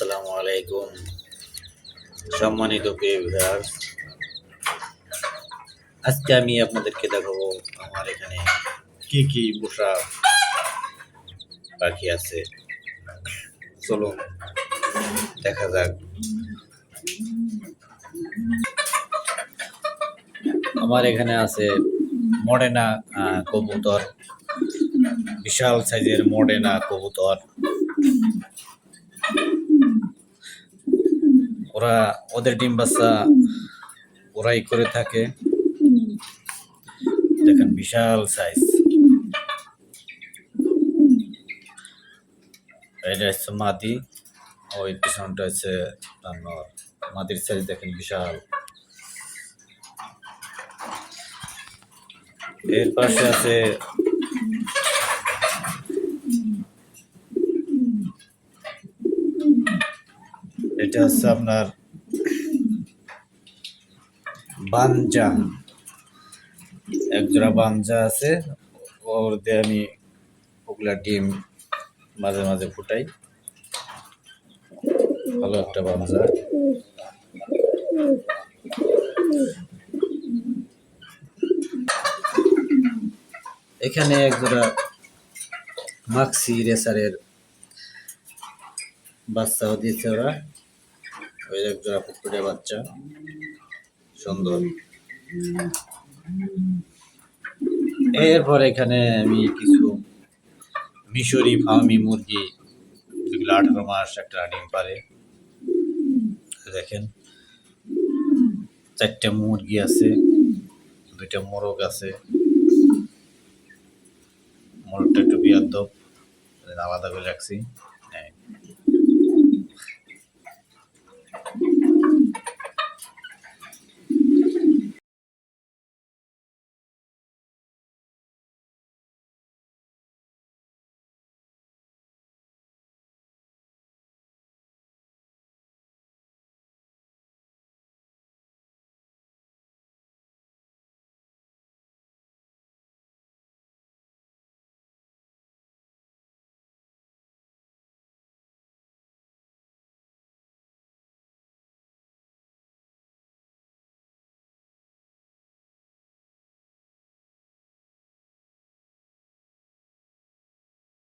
আসসালামু আলাইকুম। সম্মানিত প্রিয় ভিউয়ার্স, আজকে আমি আপনাদেরকে দেখাবো আমার এখানে কি কি পোষা পাখি আছে। চলুন, দেখা যাক। আমার এখানে আছে মডেনা কবুতর, বিশাল সাইজের মডেনা কবুতর। ওরা ওদের ডিম বাচ্চা ওরাই করে থাকে। দেখেন বিশাল সাইজ এটা হচ্ছে মাদি। ওই পিছনটা হচ্ছে আপনার মাদির সাইজ দেখেন বিশাল। এর পাশে আছে এটা হচ্ছে আপনার বানজা এক জোড়া বানজা আছে। ওর দিয়ে আমি ওগুলা ডিম মাঝে মাঝে ফুটাই। ভালো একটা বানজা এখানে এক জোড়া মাক্সি রেসারের বাচ্চাও দিয়েছে ওরা। ওই জোড়া পুকুরে বাচ্চা। সুন্দর। এরপর এখানে আমি কিছু মিশরি, ফার্মি মুরগি, যেগুলো আঠারো মাস একটা ডিম পারে। দেখেন, চারটা মুরগি আছে, দুইটা মোরগ আছে। মোরগটা একটু বিয়াদ্দব আলাদা করে রাখছি।